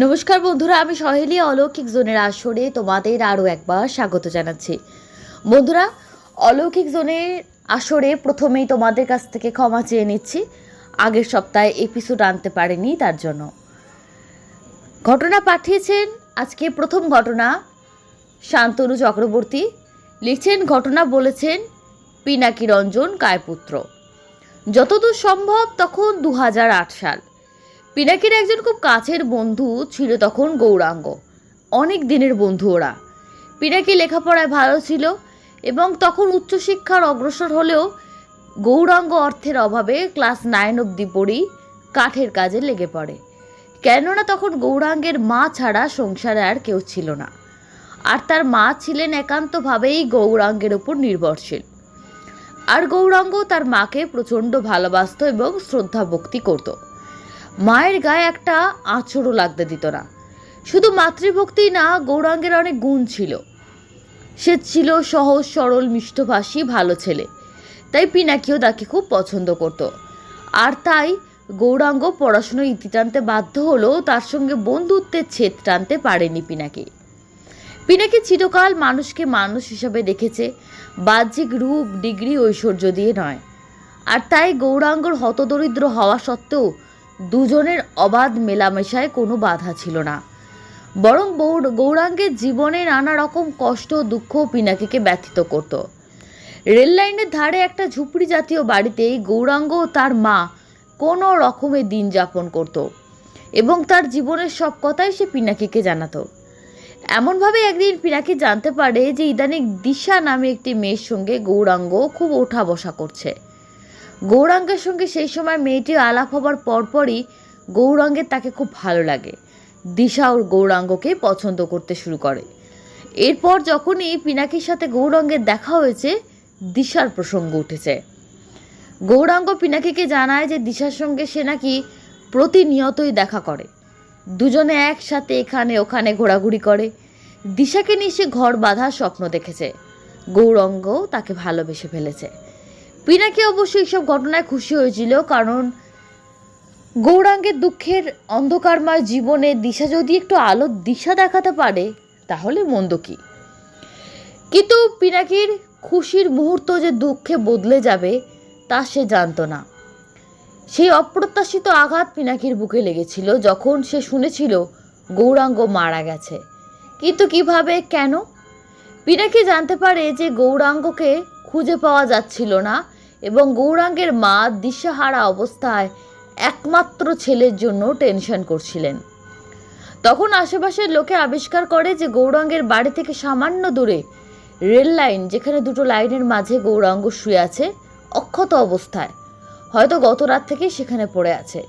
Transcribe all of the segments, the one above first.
নমস্কার বন্ধুরা, আমি সহেলি, অলৌকিক জোনের আসরে তোমাদের আরও একবার স্বাগত জানাচ্ছি। বন্ধুরা, অলৌকিক জোনের আসরে প্রথমেই তোমাদের কাছ থেকে ক্ষমা চেয়ে নিচ্ছি। আগের সপ্তাহে এপিসোড আনতে পারেনি, তার জন্য। ঘটনা পাঠিয়েছেন, আজকে প্রথম ঘটনা, শান্তনু চক্রবর্তী। লিখছেন, ঘটনা বলেছেন, পিনাকি রঞ্জন কায়পুত্র। যতদূর সম্ভব তখন দু হাজার আট সাল। পিনাকির একজন খুব কাছের বন্ধু ছিল তখন গৌরাঙ্গ। অনেক দিনের বন্ধু ওরা। পিনাকি লেখাপড়ায় ভালো ছিল এবং তখন উচ্চশিক্ষার অগ্রসর হলেও গৌরাঙ্গ অর্থের অভাবে ক্লাস নাইন অবধি পড়েই কাঠের কাজে লেগে পড়ে। কেননা তখন গৌরাঙ্গের মা ছাড়া সংসারে আর কেউ ছিল না। আর তার মা ছিলেন একান্তভাবেই গৌরাঙ্গের ওপর নির্ভরশীল। আর গৌরাঙ্গ তার মাকে প্রচণ্ড ভালোবাসত এবং শ্রদ্ধা ভক্তি করত। মায়ের গায়ে একটা আঁচড়ও লাগতে দিত না। শুধু মাতৃভক্তি না, গৌরাঙ্গের অনেক গুণ ছিল। সে ছিল সহজ, সরল, মিষ্টভাষী, ভালো ছেলে। তাই পিনাকিও তাকে খুব পছন্দ করত। আর তাই গৌরাঙ্গ পড়াশুনো ইতি টানতে বাধ্য হলেও তার সঙ্গে বন্ধুত্বের ছেদ টানতে পারেনি পিনাকি। পিনাকি চিরকাল মানুষকে মানুষ হিসাবে দেখেছে, বাহ্যিক রূপ, ডিগ্রি, ঐশ্বর্য দিয়ে নয়। আর তাই গৌরাঙ্গর হতদরিদ্র হওয়া সত্ত্বেও দুজনের অবাধ মেলামেশায় কোনো বাধা ছিল না। বরং গৌরাঙ্গের জীবনে নানা রকম কষ্ট, দুঃখ পিনাকিকে ব্যথিত করত। রেল লাইনের ধারে একটা ঝুপড়ি জাতীয় বাড়িতেই গৌরাঙ্গ ও তার মা কোনো রকমে দিন যাপন করত এবং তার জীবনের সব কথাই সে পিনাকিকে জানাতো। এমনভাবে একদিন পিনাকি জানতে পারে যে ইদানিং দিশা নামে একটি মেয়ের সঙ্গে গৌরাঙ্গ খুব ওঠা বসা করছে। গৌরাঙ্গের সঙ্গে সেই সময় মেয়েটি আলাপ হবার পরপরই গৌরাঙ্গের তাকে খুব ভালো লাগে। দিশা ওর গৌরাঙ্গকে পছন্দ করতে শুরু করে। এরপর যখনই পিনাকির সাথে গৌরাঙ্গের দেখা হয়েছে, দিশার প্রসঙ্গ উঠেছে। গৌরাঙ্গ পিনাকিকে জানায় যে দিশার সঙ্গে সে নাকি প্রতিনিয়তই দেখা করে। দুজনে একসাথে এখানে ওখানে ঘোরাঘুরি করে। দিশাকে নিয়ে সে ঘর বাঁধার স্বপ্ন দেখেছে। গৌরঙ্গ তাকে ভালোবেসে ফেলেছে। পিনাকি অবশ্য এইসব ঘটনায় খুশি হয়েছিল, কারণ গৌরাঙ্গের দুঃখের অন্ধকারময় জীবনে দিশা যদি একটু আলোর দিশা দেখাতে পারে, তাহলে মন্দ কি? কিন্তু পিনাকির খুশির মুহূর্ত যে দুঃখে বদলে যাবে, তা সে জানতো না। সেই অপ্রত্যাশিত আঘাত পিনাকির বুকে লেগেছিল, যখন সে শুনেছিল গৌরাঙ্গ মারা গেছে। কিন্তু কীভাবে, কেন? পিনাকি জানতে পারে যে গৌরাঙ্গকে খুঁজে পাওয়া যাচ্ছিল না এবং গৌরাঙ্গের মা দিশাহারা অবস্থায় একমাত্র ছেলের জন্য টেনশন করছিলেন। তখন আশেপাশের লোকে আবিষ্কার করে যে গৌরাঙ্গের বাড়ি থেকে সামান্য দূরে রেল লাইন, যেখানে দুটো লাইনের মাঝে গৌরাঙ্গ শুয়ে আছে, অক্ষত অবস্থায়। হয়তো গত রাত থেকে সেখানে পড়ে আছে।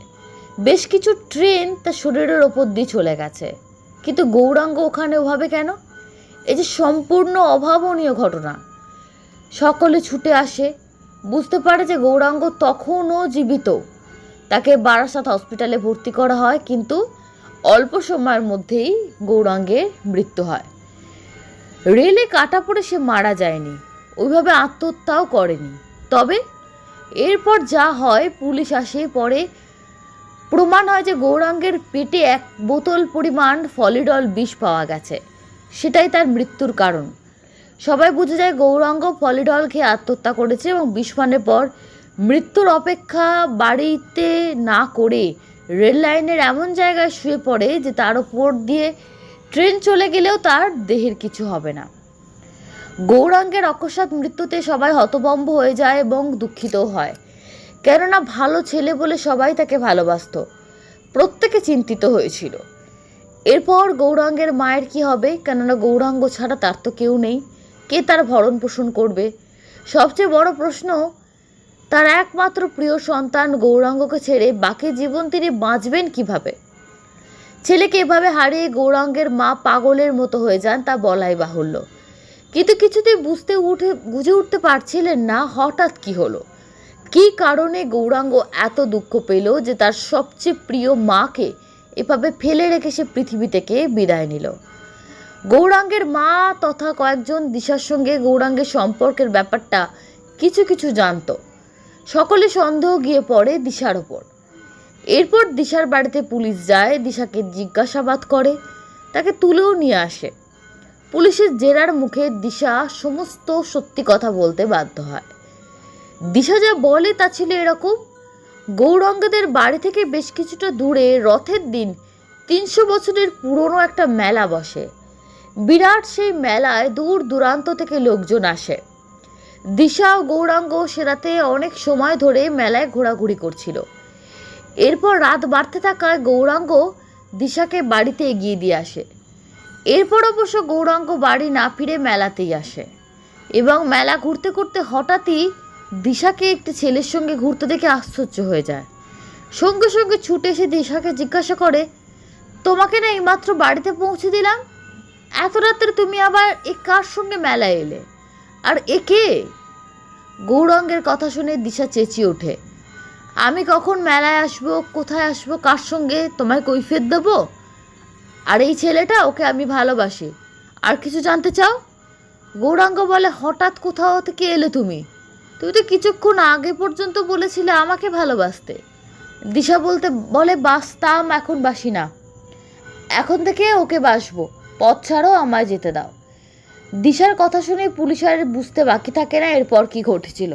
বেশ কিছু ট্রেন তার শরীরের ওপর দিয়ে চলে গেছে। কিন্তু গৌরাঙ্গ ওখানে ওভাবে কেন? এই যে সম্পূর্ণ অভাবনীয় ঘটনা। সকলে ছুটে আসে বুঝতে পারে যে গৌরাঙ্গ তখনও জীবিত। তাকে বারাসাত হসপিটালে ভর্তি করা হয়, কিন্তু অল্প সময়ের মধ্যেই গৌরাঙ্গের মৃত্যু হয়। রেলে কাটা পড়ে সে মারা যায়নি, ওইভাবে আত্মহত্যাও করেনি। তবে এরপর যা হয়, পুলিশ আসে, পরে প্রমাণ হয় যে গৌরাঙ্গের পেটে এক বোতল পরিমাণ ফলিডল বিষ পাওয়া গেছে। সেটাই তার মৃত্যুর কারণ। সবাই বুঝে যায় গৌরাঙ্গ ফলিডল খেয়ে আত্মহত্যা করেছে এবং বিস্ফানের পর মৃত্যুর অপেক্ষা বাড়িতে না করে রেল লাইনের এমন জায়গায় শুয়ে পড়ে যে তার ওপর দিয়ে ট্রেন চলে গেলেও তার দেহের কিছু হবে না। গৌরাঙ্গের অকস্মাৎ মৃত্যুতে সবাই হতভম্ব হয়ে যায় এবং দুঃখিত হয়। কেননা ভালো ছেলে বলে সবাই তাকে ভালোবাসতো, প্রত্যেকে চিন্তিত হয়েছিল। এরপর গৌরাঙ্গের মায়ের কি হবে? কেননা গৌরাঙ্গ ছাড়া তার তো কেউ নেই। কে তার ভরণ পোষণ করবে? সবচেয়ে বড় প্রশ্ন, তার একমাত্র প্রিয় সন্তান গৌরাঙ্গকে ছেড়ে বাকি জীবন তিনি বাঁচবেন কীভাবে? ছেলেকে এভাবে হারিয়ে গৌরাঙ্গের মা পাগলের মতো হয়ে যান তা বলাই বাহুল্য। কিন্তু কিছুতেই বুঝতে উঠে, বুঝে উঠতে পারছিলেন না হঠাৎ কি হলো। কী কারণে গৌরাঙ্গ এত দুঃখ পেল যে তার সবচেয়ে প্রিয় মাকে এভাবে ফেলে রেখে সে পৃথিবী থেকে বিদায় নিল? গৌরাঙ্গের মা তথা কয়েকজন দিশার সঙ্গে গৌরাঙ্গের সম্পর্কের ব্যাপারটা কিছু কিছু জানতো। সকলে সন্দেহ গিয়ে পড়ে দিশার ওপর। এরপর দিশার বাড়িতে পুলিশ যায়, দিশাকে জিজ্ঞাসাবাদ করে, তাকে তুলেও নিয়ে আসে। পুলিশের জেরার মুখে দিশা সমস্ত সত্যি কথা বলতে বাধ্য হয়। দিশা যা বলে তা ছিল এরকম। গৌরাঙ্গদের বাড়ি থেকে বেশ কিছুটা দূরে রথের দিন তিনশো বছরের পুরনো একটা মেলা বসে। বিরাট সেই মেলায় দূর দূরান্ত থেকে লোকজন আসে। দিশা ও গৌরাঙ্গ সেরাতে অনেক সময় ধরে মেলায় ঘোরাঘুরি করছিল। এরপর রাত বাড়তে থাকায় গৌরাঙ্গ দিশাকে বাড়িতে এগিয়ে দিয়ে আসে। এরপর অবশ্য গৌরাঙ্গ বাড়ি না ফিরে মেলাতেই আসে এবং মেলা ঘুরতে ঘুরতে হঠাৎই দিশাকে একটি ছেলের সঙ্গে ঘুরতে দেখে আশ্চর্য হয়ে যায়। সঙ্গে সঙ্গে ছুটে এসে দিশাকে জিজ্ঞাসা করে, তোমাকে না এইমাত্র বাড়িতে পৌঁছে দিলাম? এত রাত্রে তুমি আবার এ কার সঙ্গে মেলায় এলে? আর একে গৌরাঙ্গের কথা শুনে দিশা চেঁচিয়ে ওঠে। আমি কখন মেলায় আসব, কোথায় আসব, কার সঙ্গে, তোমায় কৈফিয়ত দেবো? আর এই ছেলেটা, ওকে আমি ভালোবাসি। আর কিছু জানতে চাও? গৌরাঙ্গ বলে, হঠাৎ কোথাও থেকে এলে তুমি? তুমি তো কিছুক্ষণ আগে পর্যন্ত বলেছিলে আমাকে ভালোবাসতে। দিশা বলতে, বলে বাসতাম এখন বাসি না। এখন থেকে ওকে বাসবো। পথ ছাড়ো আমায় যেতে দাও। দিশার কথা শুনে পুলিশ আর বুঝতে বাকি থাকে না এরপর কি ঘটেছিল।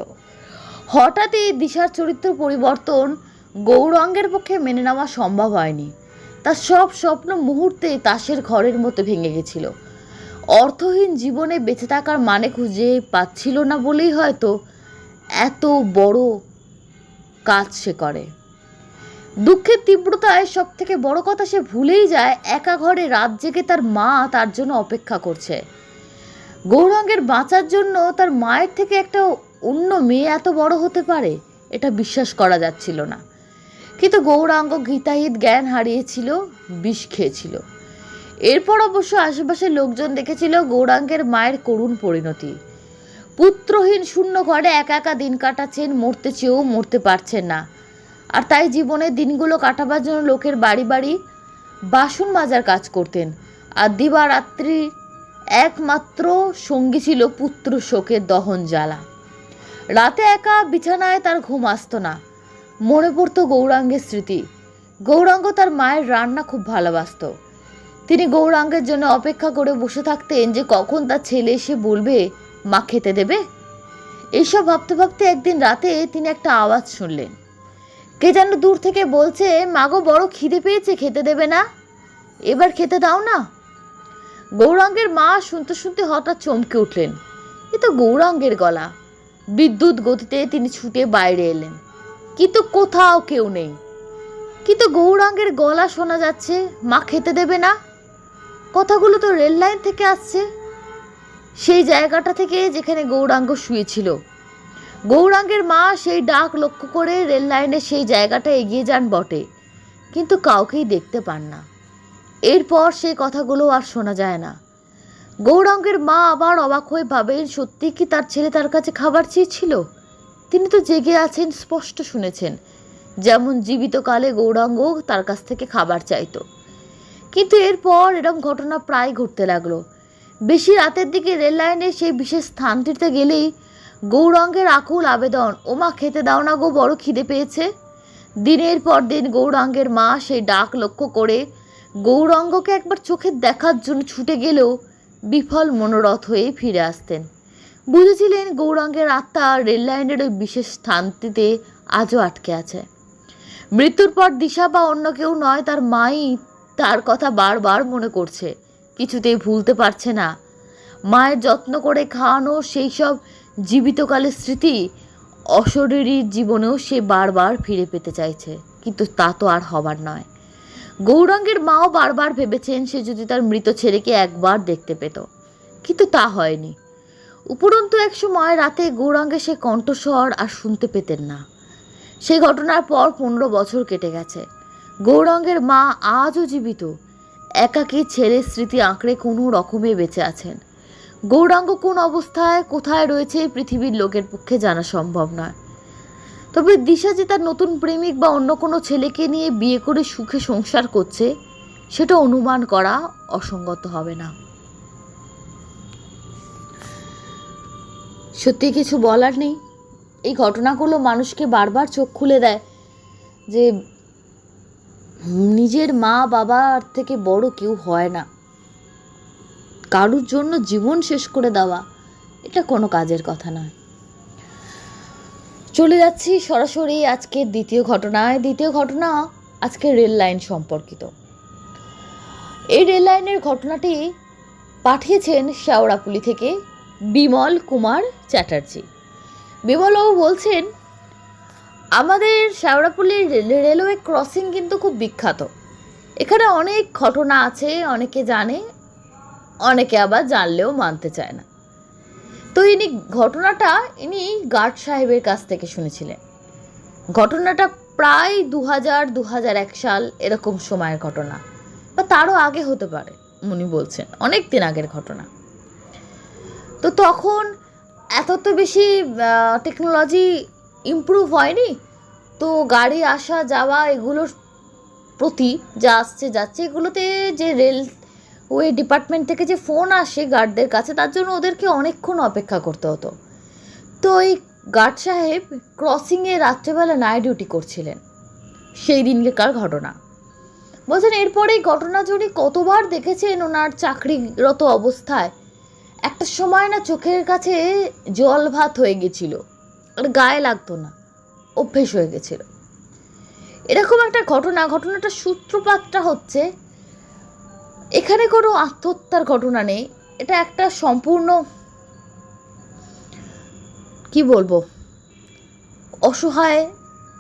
হঠাৎই দিশার চরিত্র পরিবর্তন গৌরাঙ্গের পক্ষে মেনে নেওয়া সম্ভব হয়নি। তার সব স্বপ্ন মুহূর্তে তাসের ঘরের মতো ভেঙে গেছিল। অর্থহীন জীবনে বেঁচে থাকার মানে খুঁজে পাচ্ছিল না বলেই হয়তো এত বড় কাজ সে করে। দুঃখের তীব্রতায় সব থেকে বড় কথা সে ভুলেই যায়, একা ঘরে রাত জেগে তার মা তার জন্য অপেক্ষা করছে। গৌরাঙ্গের বাঁচার জন্য তার মায়ের থেকে একটা অন্য মেয়ে এত বড় হতে পারে, এটা বিশ্বাস করা যাচ্ছিল না। কিন্তু গৌরাঙ্গ গীতাহিত জ্ঞান হারিয়েছিল, বিষ খেয়েছিল। এরপর অবশ্য আশেপাশের লোকজন দেখেছিল গৌরাঙ্গের মায়ের করুণ পরিণতি। পুত্রহীন শূন্য ঘরে একা একা দিন কাটাচ্ছেন, মরতে চেয়েও মরতে পারছেন না। আর তাই জীবনের দিনগুলো কাটাবার জন্য লোকের বাড়ি বাড়ি বাসন মাজার কাজ করতেন। আর দিবারাত্রি একমাত্র সঙ্গী ছিল পুত্র শোকের দহন জ্বালা। রাতে একা বিছানায় তার ঘুম আসতো না। মনে পড়তো গৌরাঙ্গের স্মৃতি। গৌরাঙ্গ তার মায়ের রান্না খুব ভালোবাসতো। তিনি গৌরাঙ্গের জন্য অপেক্ষা করে বসে থাকতেন যে কখন তার ছেলে এসে বলবে, মা খেতে দেবে? এইসব ভাবতে ভাবতে একদিন রাতে তিনি একটা আওয়াজ শুনলেন। কে যেন দূর থেকে বলছে, মাগো, বড় খিদে পেয়েছে, খেতে দেবে না। এবার খেতে দাও না। গৌরাঙ্গের মা শুনতে শুনতে হঠাৎ চমকে উঠলেন। এ তো গৌরাঙ্গের গলা। বিদ্যুৎ গতিতে তিনি ছুটে বাইরে এলেন। কিন্তু কোথাও কেউ নেই। কিন্তু গৌরাঙ্গের গলা শোনা যাচ্ছে, মা, খেতে দেবে না? কথাগুলো তো রেল লাইন থেকে আসছে। সেই জায়গাটা থেকে যেখানে গৌরাঙ্গ শুয়েছিল। গৌরাঙ্গের মা সেই ডাক লক্ষ্য করে রেল লাইনের সেই জায়গাটা এগিয়ে যান বটে, কিন্তু কাউকেই দেখতে পান না। এরপর সেই কথাগুলো আর শোনা যায় না। গৌরাঙ্গের মা আবার অবাক হয়ে ভাবেন, সত্যি কি তার ছেলে তার কাছে খাবার চেয়েছিল? তিনি তো জেগে আছেন, স্পষ্ট শুনেছেন, যেমন জীবিতকালে গৌরাঙ্গ তার কাছ থেকে খাবার চাইতো। কিন্তু এরপর এরকম ঘটনা প্রায় ঘটতে লাগল। বেশি রাতের দিকে রেল লাইনে সেই বিশেষ স্থানটিতে গেলেই গৌরাঙ্গের আকুল আবেদন। ওমা, খেতে দাও না গো, বড় খিদে পেয়েছে। দিনের পর দিন গৌরাঙ্গের মা সেই ডাক লক্ষ্য করে। গৌরাঙ্গকে একবার চোখে দেখার জন্য ছুটে গেলেও বিফল মনোরথ হয়ে ফিরে আসতেন। বুঝেছিলেন গৌরাঙ্গের আত্মা রেললাইনের ওই বিশেষ স্থানটিতে আজও আটকে আছে। মৃত্যুর পর দিশা বা অন্য কেউ নয়, তার মাই তার কথা বারবার মনে করছে। কিছুতেই ভুলতে পারছে না। মায়ের যত্ন করে খাওয়ানো, সেই সব জীবিতকালের স্মৃতি অশরীরী জীবনেও সে বারবার ফিরে পেতে চাইছে, কিন্তু তা তো আর হবার নয়। গৌরাঙ্গের মাও বারবার ভেবেছেন সে যদি তার মৃত ছেলেকে একবার দেখতে পেত, কিন্তু তা হয়নি। উপরন্তু এক সময় রাতে গৌরাঙ্গে সে কণ্ঠস্বর আর শুনতে পেতেন না। সেই ঘটনার পর পনেরো বছর কেটে গেছে। গৌরাঙ্গের মা আজও জীবিত, একাকী ছেলের স্মৃতি আঁকড়ে কোনো রকমে বেঁচে আছেন। গৌরাঙ্গ কোন অবস্থায়, কোথায় রয়েছে, পৃথিবীর লোকের পক্ষে জানা সম্ভব নয়। তবে দিশা যে তার নতুন প্রেমিক বা অন্য কোনো ছেলেকে নিয়ে বিয়ে করে সুখে সংসার করছে, সেটা অনুমান করা অসঙ্গত হবে না। সত্যি কিছু বলার নেই। এই ঘটনাগুলো মানুষকে বারবার চোখ খুলে দেয় যে, নিজের মা বাবার থেকে বড় কেউ হয় না। কারুর জন্য জীবন শেষ করে দেওয়া, এটা কোনো কাজের কথা নয়। চলে যাচ্ছি সরাসরি আজকের দ্বিতীয় ঘটনায়। দ্বিতীয় ঘটনা আজকে রেল লাইন সম্পর্কিত। এই রেল লাইনের ঘটনাটি পাঠিয়েছেন শেওড়াপুলি থেকে বিমল কুমার চ্যাটার্জি। বিমলবাবু বলছেন, আমাদের শেওড়াপুলির রেল- রেলওয়ে ক্রসিং কিন্তু খুব বিখ্যাত। এখানে অনেক ঘটনা আছে, অনেকে জানে অনেকে আবার জানলেও মানতে চায় না। তো ইনি ঘটনাটা ইনি গার্ড সাহেবের কাছ থেকে শুনেছিলেন। ঘটনাটা প্রায় দু হাজার এক সাল এরকম সময়ের ঘটনা। বা তারও আগে হতে পারে উনি বলছেন, অনেক দিন আগের ঘটনা। তো তখন এত তো বেশি টেকনোলজি ইমপ্রুভ হয়নি। তো গাড়ি আসা, যাওয়া, এগুলোর প্রতি যা আসছে, যাচ্ছে, এগুলোতে যে রেল ওই ডিপার্টমেন্ট থেকে যে ফোন আসে গার্ডদের কাছে, তার জন্য ওদেরকে অনেকক্ষণ অপেক্ষা করতে হতো। তো এই গার্ড সাহেব ক্রসিংয়ে রাত্রেবেলা নাইট ডিউটি করছিলেন। সেই দিনকার ঘটনা। বলছেন, এরপরে এই ঘটনা জুড়ে কতবার দেখেছেন ওনার চাকরিরত অবস্থায়, একটা সময় না চোখের কাছে জল ভাত হয়ে গেছিল, আর গায়ে লাগতো না, অভ্যেস হয়ে গেছিল। এরকম একটা ঘটনা, ঘটনাটার সূত্রপাতটা হচ্ছে এখানে কোনো আত্মহত্যার ঘটনা নেই। এটা একটা সম্পূর্ণ, কি বলব, অসহায়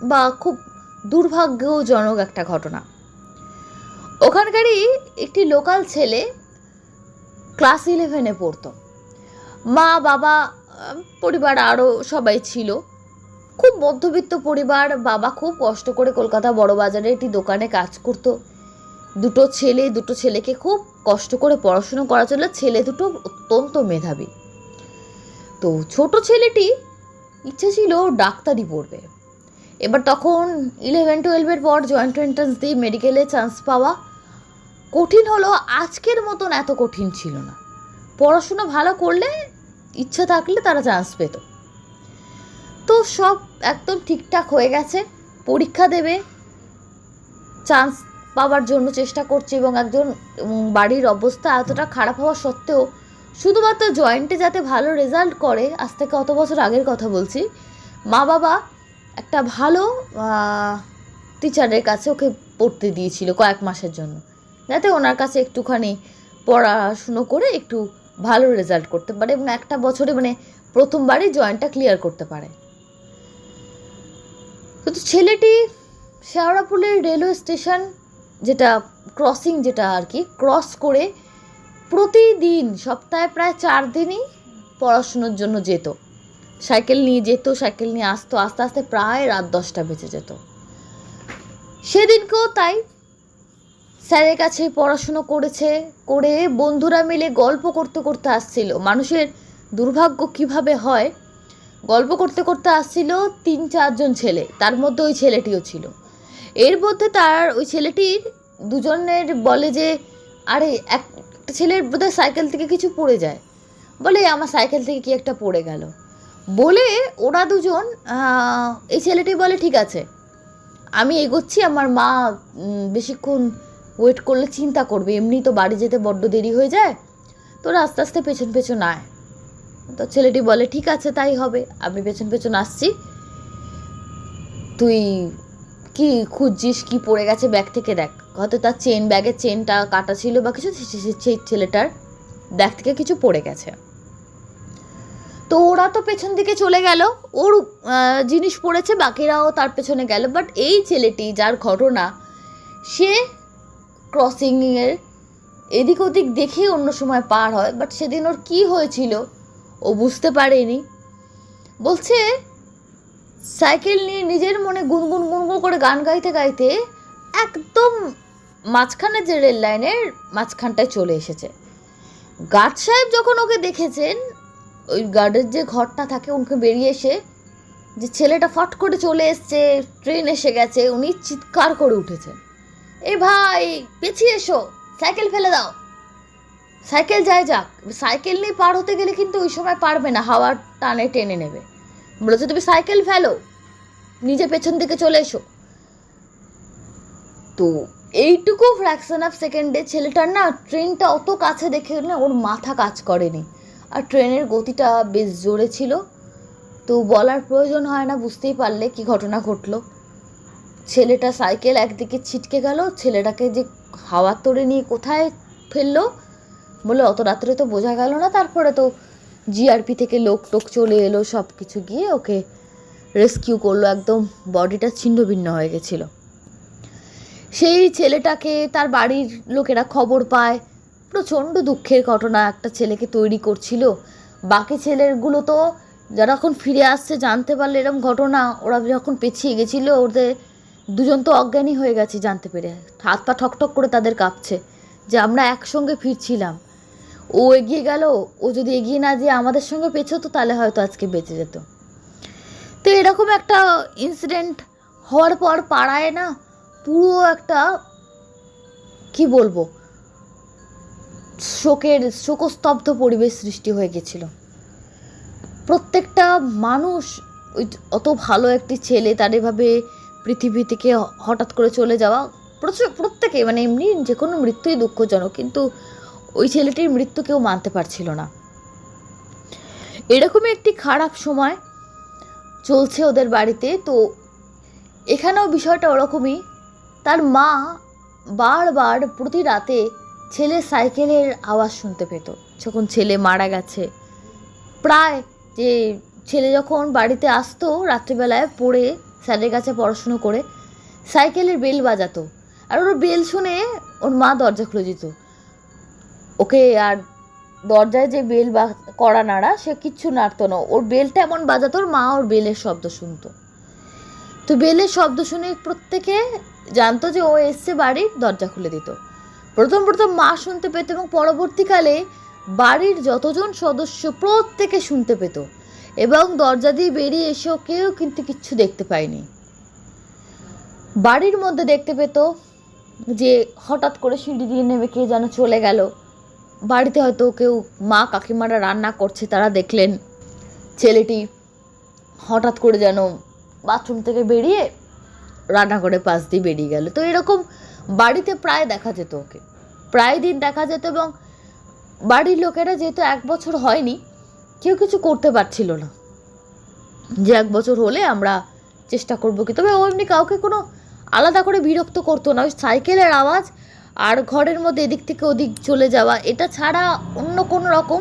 বা খুব দুর্ভাগ্যজনক একটা ঘটনা। ওখানকারই একটি লোকাল ছেলে ক্লাস ইলেভেনে পড়তো। মা, বাবা, পরিবার আরও সবাই ছিল। খুব মধ্যবিত্ত পরিবার, বাবা খুব কষ্ট করে কলকাতা বড় বাজারে একটি দোকানে কাজ করতো। দুটো ছেলে, দুটো ছেলেকে খুব কষ্ট করে পড়াশুনো করা চলে ছেলে দুটো অত্যন্ত মেধাবী। তো ছোট ছেলেটি ইচ্ছে ছিল ডাক্তারি পড়বে। এবার তখন ইলেভেন টুয়েলভের পর জয়েন্ট এন্ট্রান্স দিয়ে মেডিকেলে চান্স পাওয়া কঠিন হলো, আজকের মতন এত কঠিন ছিল না। পড়াশুনো ভালো করলে ইচ্ছা থাকলে তারা চান্স পেত। তো সব একদম ঠিকঠাক হয়ে গেছে, পরীক্ষা দেবে চান্স পাওয়ার জন্য চেষ্টা করছে এবং একজন বাড়ির অবস্থা এতটা খারাপ হওয়া সত্ত্বেও শুধুমাত্র জয়েন্টে যাতে ভালো রেজাল্ট করে, আজ থেকে অত বছর আগের কথা বলছি, মা বাবা একটা ভালো টিচারের কাছে ওকে পড়তে দিয়েছিল কয়েক মাসের জন্য, যাতে ওনার কাছে একটুখানি পড়াশুনো করে একটু ভালো রেজাল্ট করতে পারে এবং একটা বছরে মানে প্রথমবারই জয়েন্টটা ক্লিয়ার করতে পারে। কিন্তু ছেলেটি শেওড়াপুলের রেলওয়ে স্টেশন যেটা ক্রসিং যেটা আর কি ক্রস করে প্রতিদিন সপ্তাহে প্রায় চার দিনই পড়াশুনোর জন্য যেত। সাইকেল নিয়ে যেত, সাইকেল নিয়ে আসতো, আস্তে আস্তে প্রায় রাত দশটা বেজে যেত। সেদিনকেও তাই, স্যারের কাছে পড়াশুনো করেছে, করে বন্ধুরা মিলে গল্প করতে করতে আসছিল। মানুষের দুর্ভাগ্য কীভাবে হয়, গল্প করতে করতে আসছিল তিন চারজন ছেলে, তার মধ্যে ওই ছেলেটিও ছিল। এর মধ্যে তার ওই ছেলেটির দুজনের বলে যে, আরে, এক, একটা ছেলের বোধহয় সাইকেল থেকে কিছু পড়ে যায়। বলে, আমার সাইকেল থেকে কি একটা পড়ে গেল? বলে ওরা দুজন এই ছেলেটি বলে, ঠিক আছে, আমি এগোচ্ছি, আমার মা বেশিক্ষণ ওয়েট করলে চিন্তা করবে, এমনি তো বাড়ি যেতে বড্ড দেরি হয়ে যায়, তোরা আস্তে আস্তে পেছন পেছন আয়। তো ছেলেটি বলে, ঠিক আছে, তাই হবে, আমি পেছন পেছন আসছি, তুই কি খুঁজছিস, কি পড়ে গেছে ব্যাগ থেকে দেখ। হয়তো তার চেন ব্যাগের চেনটা কাটা ছিল বা কিছু সেই ছেলেটার ব্যাগ থেকে কিছু পড়ে গেছে। তো ওরা তো পেছন দিকে চলে গেল, ওর জিনিস পড়েছে, বাকিরাও তার পেছনে গেল। বাট এই ছেলেটি, যার ঘটনা, সে ক্রসিংয়ের এদিক ওদিক দেখে অন্য সময় পার হয়। বাট সেদিন ওর কি হয়েছিল, ও বুঝতে পারেনি। বলছে সাইকেল নিয়ে নিজের মনে গুনগুন গুনগুন করে গান গাইতে গাইতে একদম মাঝখানে যে রেল লাইনের মাঝখানটায় চলে এসেছে। গার্ড সাহেব যখন ওকে দেখেছেন, ওই গার্ডের যে ঘরটা থাকে ওকে বেরিয়ে এসে যে ছেলেটা ফট করে চলে এসছে, ট্রেন এসে গেছে, উনি চিৎকার করে উঠেছেন। এ ভাই, পেছিয়ে এসো, সাইকেল ফেলে দাও। সাইকেল যায় যাক, সাইকেল নিয়ে পার হতে গেলে কিন্তু ওই সময় পারবে না, হাওয়ার টানে টেনে নেবে। বলেছে, তুমি সাইকেল ফেলো, নিজে পেছন দিকে চলে এসো। তো এইটুকু ফ্র্যাকশন অফ সেকেন্ডে ছেলেটার না ট্রেনটা অত কাছে দেখে না ওর মাথা কাজ করেনি। আর ট্রেনের গতিটা বেশ জোরে ছিল। তো বলার প্রয়োজন হয় না, বুঝতেই পারলে কি ঘটনা ঘটলো। ছেলেটা সাইকেল একদিকে ছিটকে গেল, ছেলেটাকে যে হাওয়ার তোড়ে নিয়ে কোথায় ফেলল বলে অত রাত্রে তো বোঝা গেল না, তারপরে তো জিআরপি থেকে লোক টোক চলে এলো সব কিছু গিয়ে ওকে রেস্কিউ করল, একদম বডিটা ছিন্ন ভিন্ন হয়ে গেছিল। সেই ছেলেটাকে তার বাড়ির লোকেরা খবর পায়, প্রচণ্ড দুঃখের ঘটনা, একটা ছেলেকে তৈরি করছিল। বাকি ছেলেগুলো তো যারা এখন ফিরে আসছে, জানতে পারলে এরকম ঘটনা, ওরা যখন পেছিয়ে গেছিল, ওদের দুজন তো অজ্ঞানী হয়ে গেছে জানতে পেরে। হাত পা ঠকঠক করে তাদের কাঁপছে যে আমরা একসঙ্গে ফিরছিলাম। ও এগিয়ে গেল, ও যদি এগিয়ে না যেয়ে আমাদের সঙ্গে পেছোতো তাহলে হয়তো আজকে বেঁচে যেত। তো এরকম একটা ইনসিডেন্ট হওয়ার পর পাড়ায় না পুরো একটা, কি বলব, শোকের, শোকস্তব্ধ পরিবেশ সৃষ্টি হয়ে গেছিল। প্রত্যেকটা মানুষ, ওই অত ভালো একটি ছেলে, তার এভাবে পৃথিবী থেকে হঠাৎ করে চলে যাওয়া, প্রচুর, প্রত্যেকে মানে এমনি যে কোনো মৃত্যুই দুঃখজনক, কিন্তু ওই ছেলেটির মৃত্যু কেউ মানতে পারছিল না। এরকমই একটি খারাপ সময় চলছে ওদের বাড়িতে, তো এখানেও বিষয়টা ওরকমই। তার মা বারবার প্রতি রাতে ছেলে সাইকেলের আওয়াজ শুনতে পেত। যখন ছেলে মারা গেছে, প্রায় যে ছেলে যখন বাড়িতে আসতো, রাত্রিবেলায় পড়ে স্যারের কাছে পড়াশুনো করে, সাইকেলের বেল বাজাতো। আর ওর বেল শুনে ওর মা দরজা খুলে দিত। ওকে আর দরজায় যে বেল বা কড়া নাড়া, সে কিচ্ছু নাড়তো না। ওর বেলটা এমন বাজাতো, ওর মা ওর বেলের শব্দ শুনতো। তো বেলের শব্দ শুনে প্রত্যেকে জানতো যে ও এসছে বাড়ির দরজা খুলে দিত। প্রথম প্রথম মা শুনতে পেত এবং পরবর্তীকালে বাড়ির যতজন সদস্য প্রত্যেকে শুনতে পেত এবং দরজা দিয়ে বেরিয়ে এসেও কেউ কিন্তু কিচ্ছু দেখতে পায়নি। বাড়ির মধ্যে দেখতে পেত যে হঠাৎ করে সিঁড়ি দিয়ে নেমে কে যেন চলে গেল। বাড়িতে হয়তো কেউ মা কাকিমারা রান্না করছে, তারা দেখলেন ছেলেটি হঠাৎ করে যেন বাথরুম থেকে বেরিয়ে রান্নাঘরে পাশ দিয়ে বেরিয়ে গেল। তো এরকম বাড়িতে প্রায় দেখা যেত ওকে। প্রায় দিন দেখা যেত এবং বাড়ির লোকেরা যেহেতু এক বছর হয়নি, কেউ কিছু করতে পারছিল না। যে এক বছর হলে আমরা চেষ্টা করব কি, তবে ও এমনি কাউকে কোনো আলাদা করে বিরক্ত করতো না। ওই সাইকেলের আওয়াজ আর ঘরের মধ্যে এদিক থেকে ওদিক চলে যাওয়া, এটা ছাড়া অন্য কোনো রকম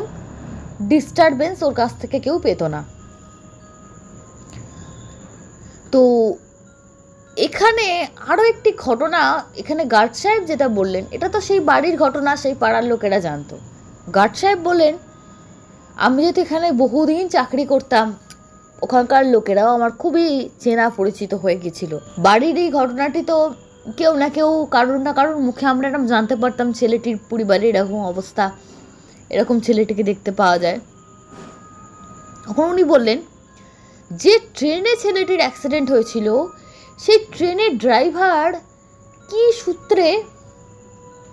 ডিস্টারবেন্স ওর কাছ থেকে কেউ পেতো না। তো এখানে আরও একটি ঘটনা, এখানে গার্ড সাহেব যেটা বললেন, এটা তো সেই বাড়ির ঘটনা, সেই পাড়ার লোকেরা জানতো। গার্ড সাহেব বললেন, আমি যেহেতু এখানে বহুদিন চাকরি করতাম, ওখানকার লোকেরাও আমার খুবই চেনা পরিচিত হয়ে গেছিল। বাড়ির এই ঘটনাটি তো কেউ না কেউ, কারোর না কারোর মুখে আমরা এরকম জানতে পারতাম ছেলেটির পরিবারে এরকম অবস্থা, এরকম ছেলেটিকে দেখতে পাওয়া যায়। তখন উনি বললেন, যে ট্রেনে ছেলেটির অ্যাক্সিডেন্ট হয়েছিল, সেই ট্রেনের ড্রাইভার কি সূত্রে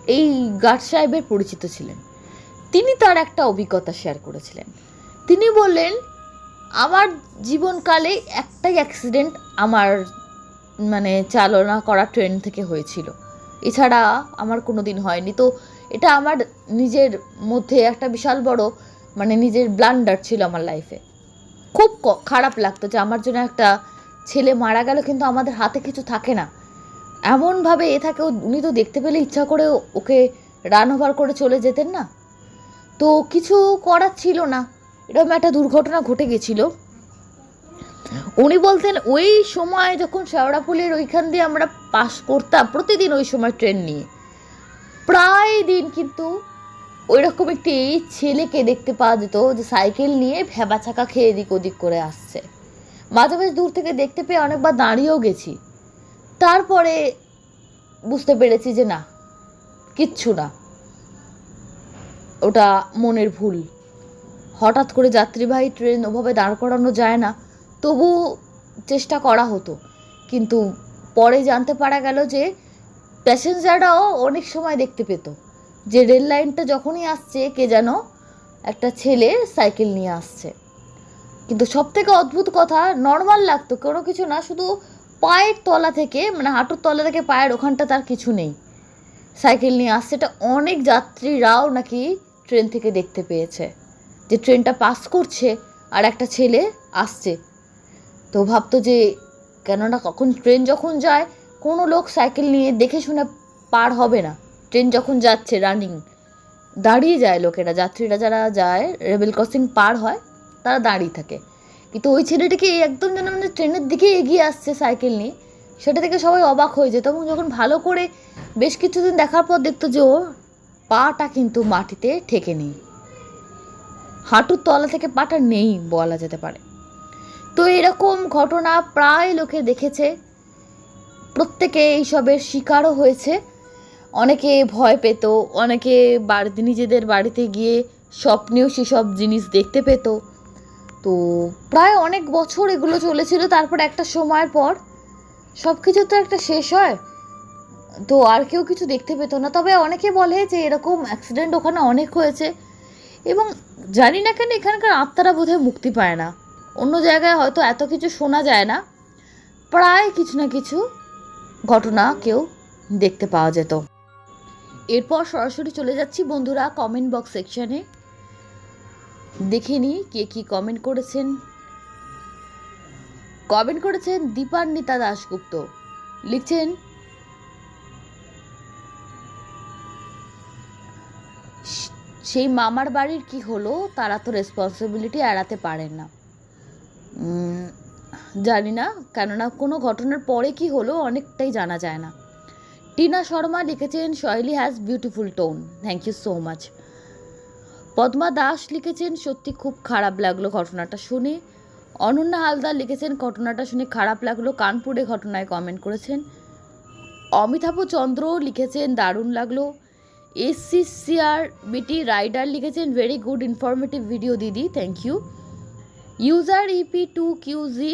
এই গার্ড সাহেবের পরিচিত ছিলেন? তিনি তার একটা অভিজ্ঞতা শেয়ার করেছিলেন। তিনি বললেন, আমার জীবনকালে একটাই অ্যাক্সিডেন্ট আমার মানে চালনা করা ট্রেন থেকে হয়েছিল। এছাড়া আমার কোনো দিন হয়নি। তো এটা আমার নিজের মধ্যে একটা বিশাল বড় মানে নিজের ব্লান্ডার ছিল আমার লাইফে খুব খারাপ লাগতো যে আমার জন্য একটা ছেলে মারা গেল কিন্তু আমাদের হাতে কিছু থাকে না। এমনভাবে এ থাকে, উনি তো দেখতে পেলে ইচ্ছা করে ওকে রান ওভার করে চলে যেতেন না। তো কিছু করার ছিল না। এরকম একটা দুর্ঘটনা ঘটে গেছিল। উনি বলতেন, ওই সময় যখন শেওড়াফুলের ওইখান দিয়ে আমরা পাস করতাম, প্রতিদিন ওই সময় ট্রেন নিয়ে। প্রায় দিন কিন্তু ওই রকম একটি ছেলেকে দেখতে পাওয়া যেত যে সাইকেল নিয়ে ভেবা চাকা খেয়ে এদিক ওদিক করে আসছে। মাঝে মাঝে দূর থেকে দেখতে পেয়ে অনেকবার দাঁড়িয়েও গেছি। তারপরে বুঝতে পেরেছি যে না, কিচ্ছু না। ওটা মনের ভুল। হঠাৎ করে যাত্রীবাহী ট্রেন ওভাবে দাঁড় করানো যায় না। তবু চেষ্টা করা হতো। কিন্তু পরে জানতে পারা গেল যে প্যাসেঞ্জাররাও অনেক সময় দেখতে পেত। যে রেল লাইনটা যখনই আসছে, কে যেন একটা ছেলে সাইকেল নিয়ে আসছে। কিন্তু সব থেকে অদ্ভুত কথা, নর্মাল লাগতো, কোনো কিছু না, শুধু পায়ের তলা থেকে মানে হাঁটুর তলা থেকে পায়ের ওখানটা তার কিছু নেই। সাইকেল নিয়ে আসছে, এটা অনেক যাত্রীরাও নাকি ট্রেন থেকে দেখতে পেয়েছে। যে ট্রেনটা পাস করছে, আর একটা ছেলে আসছে তো ভাবতো যে কেননা কখন ট্রেন যখন যায়, কোনো লোক সাইকেল নিয়ে দেখে শুনে পার হবে না। ট্রেন যখন যাচ্ছে রানিং দাঁড়িয়ে যায় লোকেরা, যাত্রীরা যারা যায় রেবেল ক্রসিং পার হয়, তারা দাঁড়িয়ে থাকে। কিন্তু ওই ছেলেটিকে একদম যেন মানে ট্রেনের দিকে এগিয়ে আসছে সাইকেল নিয়ে, সেটা থেকে সবাই অবাক হয়ে যেত এবং যখন ভালো করে বেশ কিছুদিন দেখার পর দেখতো যে ওর পাটা কিন্তু মাটিতে ঠেকে নেই। হাঁটুর তলা থেকে পাটা নেই বলা যেতে পারে। তো এরকম ঘটনা প্রায় লোকে দেখেছে। প্রত্যেকে এইসবের শিকারও হয়েছে। অনেকে ভয় পেত, অনেকে বাড়িতে নিজেদের বাড়িতে গিয়ে স্বপ্নেও সেসব জিনিস দেখতে পেত। তো প্রায় অনেক বছর এগুলো চলেছিল, তারপর একটা সময়ের পর সব কিছু তো একটা শেষ হয়। তো আর কেউ কিছু দেখতে পেত না। তবে অনেকে বলে যে এরকম অ্যাক্সিডেন্ট ওখানে অনেক হয়েছে এবং জানি না কেন এখানকার আত্মারা বোধহয় মুক্তি পায় না। অন্য জায়গায় হয়তো এত কিছু শোনা যায় না। প্রায় কিছু না কিছু ঘটনা কেউ দেখতে পাওয়া যেত। এরপর সরাসরি চলে যাচ্ছি বন্ধুরা কমেন্ট বক্স সেকশনে দেখে নিই কে কি কমেন্ট করেছেন। কমেন্ট করেছেন দীপান্বিতা দাশগুপ্ত। লিখছেন সেই মামার বাড়ির কি হলো? তারা তো রেসপন্সিবিলিটি এড়াতে পারেন না। জানি না। কেননা কোনো ঘটনার পরে কি হলো অনেকটাই জানা যায় না। টিনা শর্মা লিখেছেন, Shaili has beautiful tone thank you so much Padma Das লিখেছেন, সত্যি খুব খারাপ লাগল ঘটনাটা শুনে। অনন্যা হালদার লিখেছেন, ঘটনাটা শুনে খারাপ লাগল, কানপুরে ঘটনায় কমেন্ট করেছেন। অমিতাভ চন্দ্র লিখেছেন, দারুণ লাগল। এসসিসিআর বিটি রাইডার লিখেছেন ভেরি গুড ইনফরমেটিভ ভিডিও দিদি thank you user EP two QG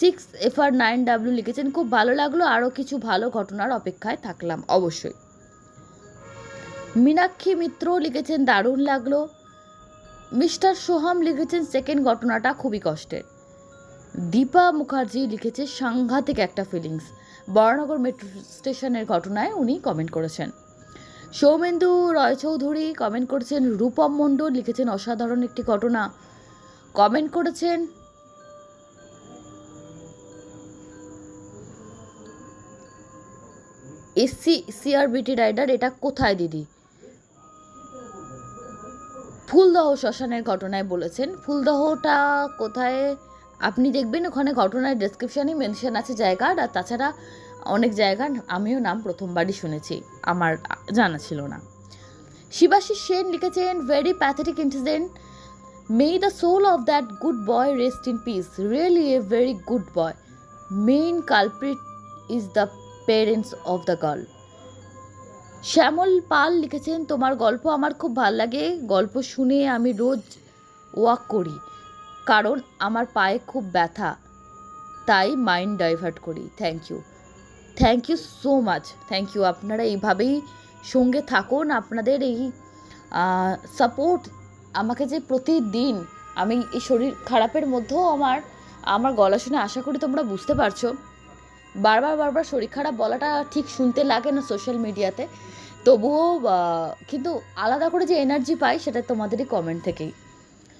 six FR nine W লিখেছেন। খুব ভালো লাগল আরও কিছু ভালো ঘটনার অপেক্ষায় থাকলাম অবশ্যই। মীনাক্ষী মিত্র লিখেছেন, দারুণ লাগল। মিস্টার সোহাম লিখেছেন সেকেন্ড ঘটনাটা খুবই কষ্টের। দীপা মুখার্জি লিখেছে, সাংঘাতিক একটা ফিলিংস বরানগর মেট্রো স্টেশনের ঘটনায় উনি কমেন্ট করেছেন। সৌমেন্দু রয়চৌধুরী কমেন্ট করেছেন, রূপম মণ্ডল লিখেছেন, অসাধারণ একটি ঘটনা। কমেন্ট করেছেন। এসসি সিআরবিটি রাইডার, এটা কোথায় দিদি? ফুলদহ শ্মশানের ঘটনায় বলেছেন। ফুলদহটা কোথায়? আপনি দেখবেন ওখানে ঘটনার ডেসক্রিপশানে মেনশন আছে জায়গার, আর তাছাড়া অনেক জায়গার আমিও নাম প্রথমবারই শুনেছি। আমার জানা ছিল না। শিবাশিস সেন লিখেছেন very pathetic incident may the soul of that good boy rest in peace really a very good boy main culprit is the parents of the girl Shyamal Pal লিখেছেন, তোমার গল্প আমার খুব ভালো লাগে। গল্প শুনে আমি রোজ ওয়াক করি। কারণ আমার পায়ে খুব ব্যথা। তাই মাইন্ড ডাইভার্ট করি। Thank you thank you so much thank you আপনারা এইভাবেই সঙ্গে থাকুন। আপনাদের এই সাপোর্ট আমাকে যে প্রতিদিন আমি এই শরীর খারাপের মধ্যেও আমার আমার গলা শুনে আশা করি তোমরা বুঝতে পারছ। বারবার বারবার শরীর খারাপ বলাটা ঠিক শুনতে লাগে না সোশ্যাল মিডিয়াতে তবুও কিন্তু আলাদা করে যে এনার্জি পাই সেটা তোমাদেরই কমেন্ট থেকেই।